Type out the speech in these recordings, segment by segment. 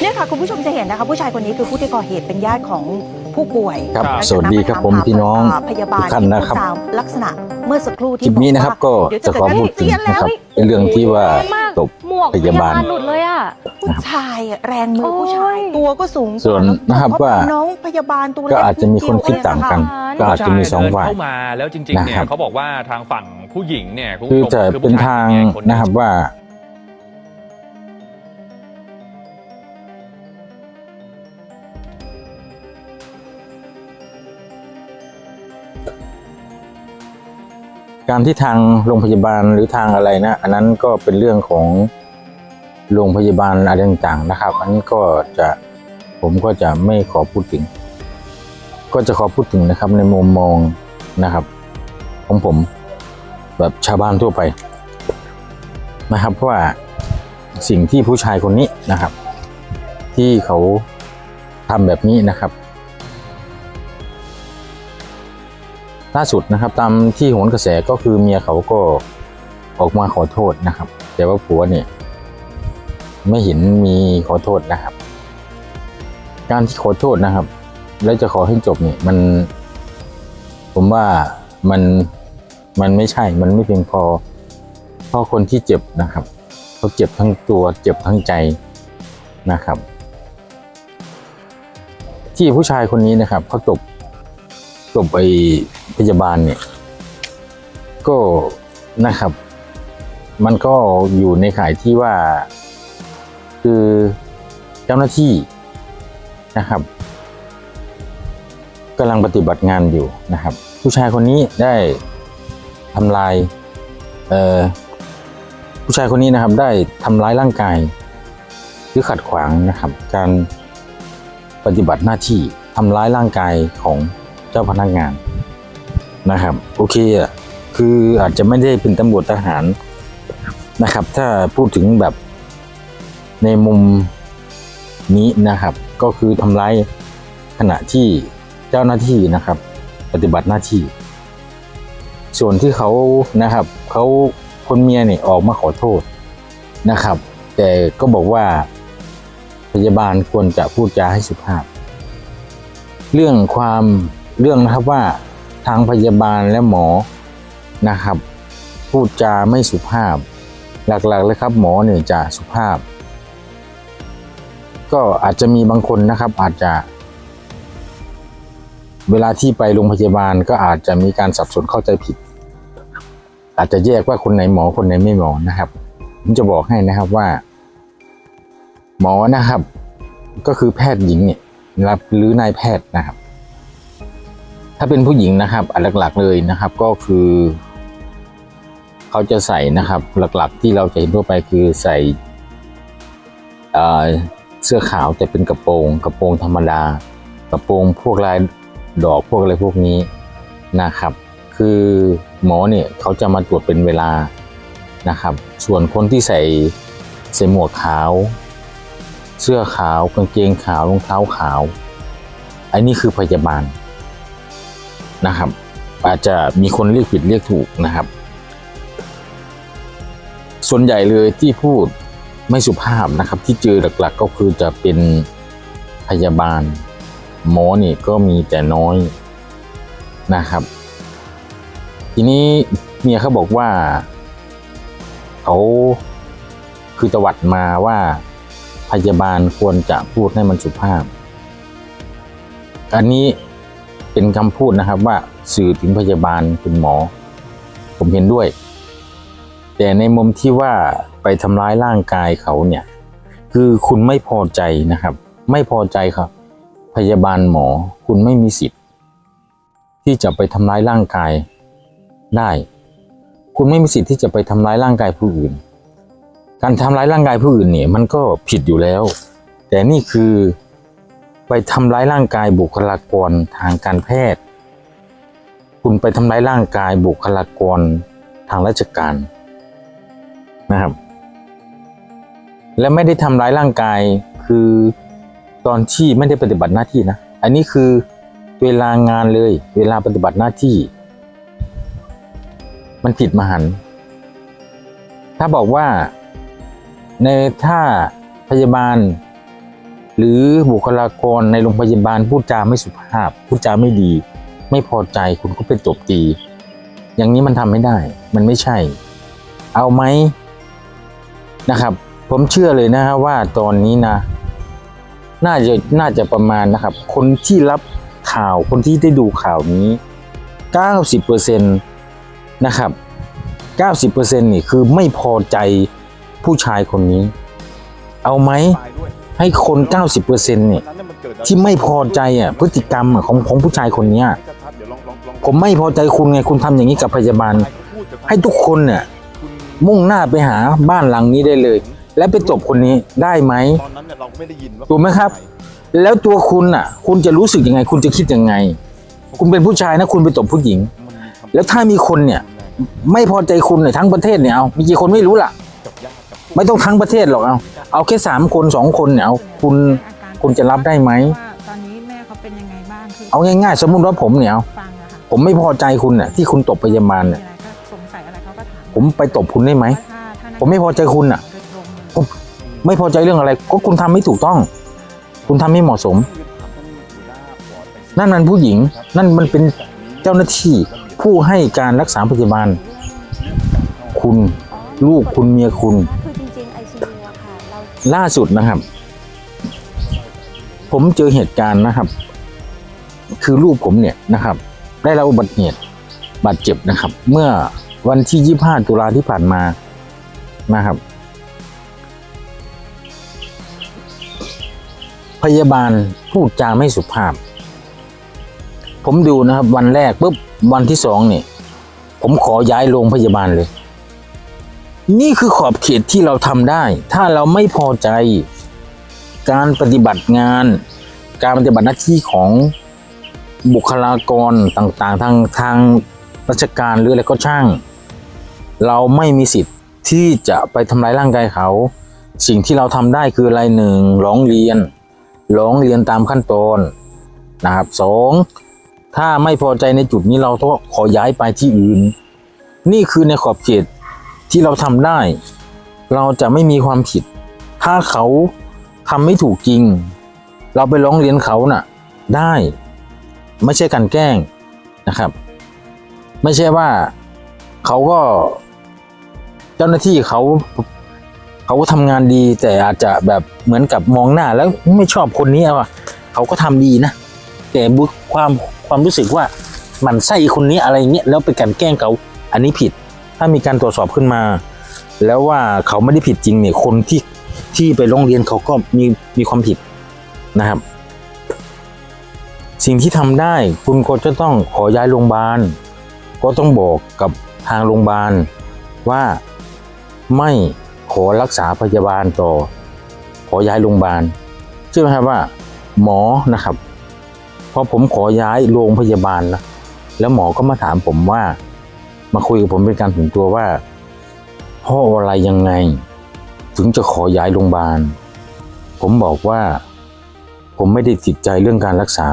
เนี่ยค่ะคุณผู้ชมจะเห็นนะคะ ผู้ชายคนนี้คือผู้ที่ก่อเหตุเป็นญาติของผู้ป่วยครับและสวัสดีครับผมพี่น้องพยาบาลทุกท่านนะครับที่พูดจาลักษณะเมื่อสักครู่คลิที่ปนี้นะครับก็เดี๋ยวจะขอพูดถึงนะครับเป็นเรื่องที่ว่าตบหมวกพยาบาลหลุดเลยอะผู้ชายอะแรงมือผู้ชายโอ้ยตัวก็สูงส่วนนะครับว่าน้องพยาบาลตัวเล็ก็อาจจะมีคนคิดต่างกัน ก็อาจจะมีสองฝ่ายเข้ามาแล้วจริงๆเนี่นะครัยบเขาบอกว่าทางฝั่งผู้หญิงเนี่ยณคือผู้ชมจะคือเป็นผู้ชยทางเนี่ยคนหงนะครับว่า การที่ทางโรงพยาบาลหรือทางอะไรนะ อันนั้นก็เป็นเรื่องของโรงพยาบาลอะไรต่างๆนะครับ อันนี้ก็จะผมก็จะไม่ขอพูดถึง ก็จะขอพูดถึงนะครับในมุมมองนะครับ ของผมแบบชาวบ้านทั่วไป นะครับว่าสิ่งที่ผู้ชายคนนี้นะครับ ที่เขาทำแบบนี้นะครับ ล่าสุดนะครับ ตามที่โหนกระแสก็คือเมียเขาก็ออกมาขอโทษนะครับ แต่ว่าผัวเนี่ยไม่เห็นมีขอโทษนะครับ การที่ขอโทษนะครับ แล้วจะขอให้จบเนี่ยมัน ผมว่ามันมันไม่ใช่ มันไม่เพียงพอเพราะคนที่เจ็บนะครับเขาเจ็บทั้งตัวเจ็บทั้งใจนะครับ ที่ผู้ชายคนนี้นะครับเขาตบตบไอ้ พยาบาลเนี่ย ก็นะครับ มันก็อยู่ในข่ายที่ว่า คือเจ้าหน้าที่นะครับกำลังปฏิบัติงานอยู่นะครับ ผู้ชายคนนี้ได้ทำลายเอ่อผู้ชายคนนี้นะครับได้ทำร้ายร่างกาย หรือขัดขวางนะครับ การปฏิบัติหน้าที่ทำร้ายร่างกายของเจ้าพนักงาน นะครับ โอเคอะคืออาจจะไม่ได้เป็นตำรวจทหารนะครับ ถ้าพูดถึงแบบในมุมนี้นะครับ ก็คือทำร้ายขณะที่เจ้าหน้าที่นะครับ ปฏิบัติหน้าที่ ส่วนที่เขานะครับเขาคนเมียเนี่ยออกมาขอโทษนะครับ แต่ก็บอกว่าพยาบาลควรจะพูดจาให้สุภาพ เรื่องความเรื่องนะครับว่า ทางพยาบาลและหมอนะครับ พูดจาไม่สุภาพ หลักๆเลยครับ หมอเนี่ยจะสุภาพ ก็อาจจะมีบางคนนะครับ อาจจะ เวลาที่ไปโรงพยาบาลก็อาจจะมีการสับสนเข้าใจผิด อาจจะแยกว่าคนไหนหมอคนไหนไม่หมอนะครับ ผมจะบอกให้นะครับว่า หมอนะครับ ก็คือแพทย์หญิงเนี่ยนะครับหรือนายแพทย์นะครับ ถ้าเป็นผู้หญิงนะครับ อันหลักๆเลยนะครับก็คือ เขาจะใส่นะครับ หลักๆที่เราจะเห็นทั่วไปคือใส่เสื้อขาวแต่เป็นกระโปรง กระโปรงธรรมดา กระโปรงพวกลายดอกพวกอะไรพวกนี้นะครับ คือหมอเนี่ยเขาจะมาตรวจเป็นเวลานะครับ ส่วนคนที่ใส่ใส่หมวกขาว เสื้อขาวกางเกงขาวรองเท้าขาว อันนี้คือพยาบาล นะครับ อาจจะมีคนเรียกผิดเรียกถูกนะครับ ส่วนใหญ่เลยที่พูดไม่สุภาพนะครับ ที่เจอหลักๆก็คือจะเป็นพยาบาล หมอนี่ก็มีแต่น้อยนะครับ ทีนี้เมียเขาบอกว่าเขาคือตวัดมาว่าพยาบาลควรจะพูดให้มันสุภาพ อันนี้ เป็นคำพูดนะครับว่าสื่อถึงพยาบาลคุณหมอ ผมเห็นด้วย แต่ในมุมที่ว่าไปทำร้ายร่างกายเขาเนี่ย คือคุณไม่พอใจนะครับ ไม่พอใจครับ พยาบาลหมอคุณไม่มีสิทธิ์ ที่จะไปทำร้ายร่างกายได้ คุณไม่มีสิทธิ์ที่จะไปทำร้ายร่างกายผู้อื่น การทำร้ายร่างกายผู้อื่นเนี่ย มันก็ผิดอยู่แล้ว แต่นี่คือ ไปทำร้ายร่างกายบุคลากรทางการแพทย์ คุณไปทำร้ายร่างกายบุคลากรทางราชการนะครับ และไม่ได้ทำร้ายร่างกายคือตอนที่ไม่ได้ปฏิบัติหน้าที่นะ อันนี้คือเวลางานเลย เวลาปฏิบัติหน้าที่ มันผิดมหัน ถ้าบอกว่าในถ้าพยาบาล หรือบุคลากรในโรงพยาบาลพูดจาไม่สุภาพ พูดจาไม่ดี ไม่พอใจคุณก็ไปตบตี อย่างนี้มันทำไม่ได้ มันไม่ใช่ เอาไหมนะครับ ผมเชื่อเลยนะฮะว่าตอนนี้นะ น่าจะน่าจะประมาณนะครับ คนที่รับข่าวคนที่ได้ดูข่าวนี้90%นะครับ90%นี่คือไม่พอใจผู้ชายคนนี้ เอาไหม ให้คน 90%เนี่ยที่ไม่พอใจอะพฤติกรรมอะของของผู้ชายคนเนี้ยผมไม่พอใจคุณไงคุณทำอย่างนี้กับพยาบาล ให้ทุกคนเนี่ยมุ่งหน้าไปหาบ้านหลังนี้ได้เลย และไปตบคนนี้ได้ไหมตอนนั้นเนี่ยเราก็ไม่ได้ยินว่าถูกไหมครับ แล้วตัวคุณอะ คุณจะรู้สึกยังไง คุณจะคิดยังไง คุณเป็นผู้ชายนะ คุณไปตบผู้หญิงมันมีคำแล้วถ้ามีคนเนี่ย ไม่พอใจคุณเนี่ยทั้งประเทศเนี่ยเอามีกี่คนไม่รู้ล่ะ กับญาติกับพวกไม่ต้องทั้งประเทศหรอกเอาเอาแค่สามคนสองคนเนี่ยเอาคุณ คุณจะรับได้ไหม ว่าตอนนี้แม่เขาเป็นยังไงบ้างคือเอาง่ายๆ สมมุติว่าผมเนี่ยเอาฟังอะค่ะผมไม่พอใจคุณเนี่ยที่คุณตบพยาบาลเนี่ยมีอะไรก็สงสัยอะไรเขาก็ถามผมไปตบคุณได้ไหม ว่าถ้าถ้านั้นผมไม่พอใจคุณน่ะโดยตรงเลยผมไม่พอใจเรื่องอะไร ก็คุณทำไม่ถูกต้อง คุณทำไม่เหมาะสม นั่นมันผู้หญิง นั่นมันเป็นเจ้าหน้าที่ผู้ให้การรักษาพยาบาล คุณ ลูกคุณเมียคุณ ล่าสุดนะครับ ผมเจอเหตุการณ์นะครับ คือลูกผมเนี่ยนะครับ ได้รับอุบัติเหตุบาดเจ็บนะครับ เมื่อวันที่ 25 ตุลาที่ผ่านมานะครับ พยาบาลพูดจาไม่สุภาพ ผมดูนะครับ วันแรกปุ๊บวันที่สองเนี่ย ผมขอย้ายโรงพยาบาลเลย นี่คือขอบเขตที่เราทำได้ ถ้าเราไม่พอใจการปฏิบัติงาน การปฏิบัติหน้าที่ของบุคลากรต่างๆ ทางทางราชการหรืออะไรก็ช่าง เราไม่มีสิทธิ์ที่จะไปทำร้ายร่างกายเขา สิ่งที่เราทำได้คืออะไรหนึ่งร้องเรียนร้องเรียนตามขั้นตอนนะครับสองถ้าไม่พอใจในจุดนี้เราต้องขอย้ายไปที่อื่น นี่คือในขอบเขต ที่เราทำได้ เราจะไม่มีความผิด ถ้าเขาทำไม่ถูกจริง เราไปร้องเรียนเขาน่ะ ได้ ไม่ใช่การแกล้งนะครับ ไม่ใช่ว่าเขาก็เจ้าหน้าที่เขาเขาก็ทำงานดี แต่อาจจะแบบเหมือนกับมองหน้า แล้วไม่ชอบคนนี้อะเขาก็ทำดีนะแต่บุความความรู้สึกว่ามันไส้คนนี้อะไรเงี้ยแล้วไปกันแกล้งเขาอันนี้ผิด ถ้ามีการตรวจสอบขึ้นมา แล้วว่าเขาไม่ได้ผิดจริงเนี่ยคนที่ที่ไปร้องเรียนเขาก็มีมีความผิดนะครับ สิ่งที่ทำได้คุณก็จะต้องขอย้ายโรงพยาบาลก็ต้องบอกกับทางโรงพยาบาลว่าไม่ขอรักษาพยาบาลต่อ ขอย้ายโรงพยาบาลเชื่อไหมครับว่า หมอนะครับพอผมขอย้ายโรงพยาบาลนะแล้วหมอก็มาถามผมว่า มาคุยกับผมเป็นการถึงตัวว่าเพ่ออะไรยังไง ถึงจะขอย้ายโรงพยาบาล ผมบอกว่า ผมไม่ได้ติดใจเรื่องการรักษา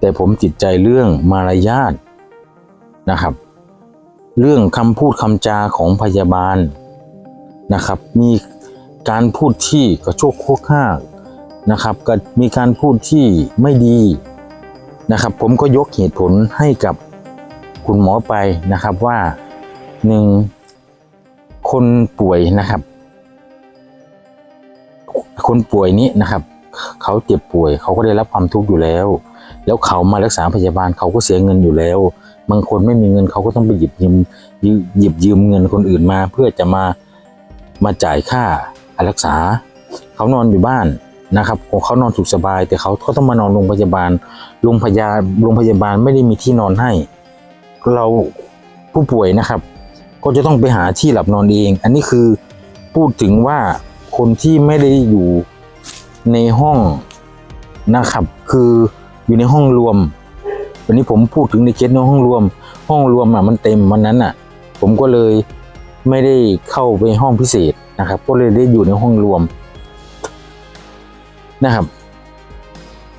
แต่ผมติดใจเรื่องมารยาทนะครับ เรื่องคำพูดคำจาของพยาบาลนะครับ มีการพูดที่กระโชกโคกห้ากนะครับก็มีการพูดที่ไม่ดีนะครับ ผมก็ยกเหตุผลให้กับ คุณหมอไปนะครับว่าหนึ่งคนป่วยนะครับ คนป่วยนี้นะครับเขาเจ็บป่วยเขาก็ได้รับความทุกข์อยู่แล้ว แล้วเขามารักษาพยาบาลเขาก็เสียเงินอยู่แล้ว บางคนไม่มีเงินเขาก็ต้องไปหยิบยืมยืหยิบยืมเงินคนอื่นมา เพื่อจะมามาจ่ายค่ารักษา เขานอนอยู่บ้านนะครับเขานอนสุขสบาย แต่เขาก็ต้องมานอนโรงพยาบาลโรงพยาโรงพยาบาลไม่ได้มีที่นอนให้ เราผู้ป่วยนะครับ ก็จะต้องไปหาที่หลับนอนเอง อันนี้คือพูดถึงว่าคนที่ไม่ได้อยู่ในห้องนะครับ คืออยู่ในห้องรวม วันนี้ผมพูดถึงในเคสในห้องรวม ห้องรวมอะมันเต็มวันนั้นอะ ผมก็เลยไม่ได้เข้าไปห้องพิเศษนะครับ ก็เลยได้อยู่ในห้องรวมนะครับ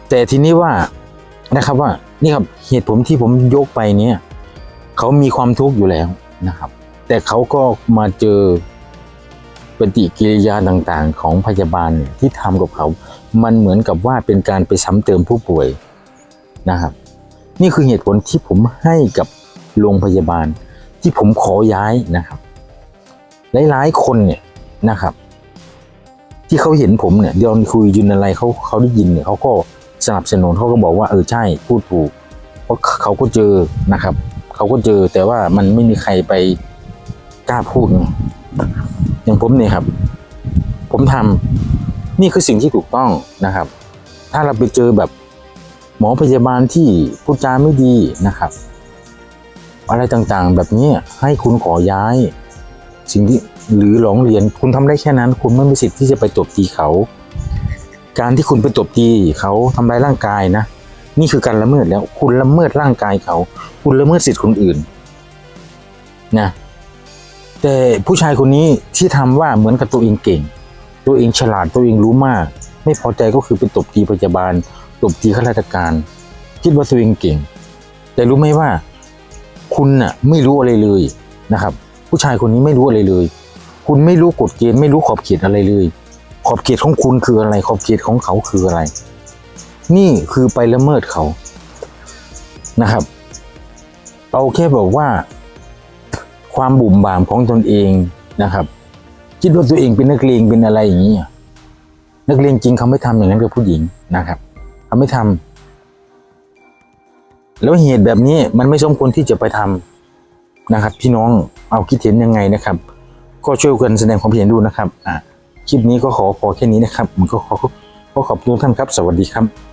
แต่ทีนี้ว่านะครับว่านี่ครับเหตุผลที่ผมยกไปเนี่ย เขามีความทุกข์อยู่แล้วนะครับ แต่เขาก็มาเจอปฏิกิริยาต่างๆ ของพยาบาลเนี่ยที่ทำกับเขา มันเหมือนกับว่าเป็นการไปซ้ำเติมผู้ป่วยนะครับ นี่คือเหตุผลที่ผมให้กับโรงพยาบาล ที่ผมขอย้ายนะครับ หลายๆคนเนี่ยนะครับ ที่เขาเห็นผมเนี่ยเดี๋ยวคุยยืนอะไรเขาเขาได้ยินเนี่ยเขาก็สนับสนุนเขาก็บอกว่าเออใช่พูดถูกเพราะเขาก็เจอนะครับ เขาก็เจอ แต่ว่ามันไม่มีใครไปกล้าพูดอย่างผมเนี่ยครับ ผมทำนี่คือสิ่งที่ถูกต้องนะครับ ถ้าเราไปเจอแบบหมอพยาบาลที่พูดจาไม่ดีนะครับ อะไรต่างๆ แบบนี้ให้คุณขอย้าย สิ่งที่หรือร้องเรียนคุณทำได้แค่นั้น คุณไม่มีสิทธิ์ที่จะไปตบตีเขา การที่คุณไปตบตีเขาทำร้ายร่างกายนะ นี่คือการละเมิดแล้ว คุณละเมิดร่างกายเขา คุณละเมิดสิทธิ์คนอื่นนะแต่ผู้ชายคนนี้ที่ทำว่าเหมือนกับตัวเองเก่ง ตัวเองฉลาดตัวเองรู้มาก ไม่พอใจก็คือไปตบตีพยาบาลตบตีข้าราชการ คิดว่าตัวเองเก่ง แต่รู้ไหมว่า คุณน่ะไม่รู้อะไรเลยนะครับ ผู้ชายคนนี้ไม่รู้อะไรเลย คุณไม่รู้กฎเกณฑ์ไม่รู้ขอบเขตอะไรเลย ขอบเขตของคุณคืออะไร ขอบเขตของเขาคืออะไร นี่คือไปละเมิดเขานะครับ เอาแค่บอกว่า ความบุ่มบามของตนเองนะครับ คิดว่าตัวเองเป็นนักเลงเป็นอะไรอย่างนี้นักเลงจริงเขาไม่ทำอย่างนั้นกับผู้หญิงนะครับเขาไม่ทำแล้วเหตุแบบนี้มันไม่สมควรที่จะไปทำนะครับ พี่น้องเอาคิดเห็นยังไงนะครับ ก็ช่วยกันแสดงความเห็นดูนะครับอะคลิปนี้ก็ขอพอแค่นี้นะครับผมก็ขอขอขอบคุณท่านครับ สวัสดีครับ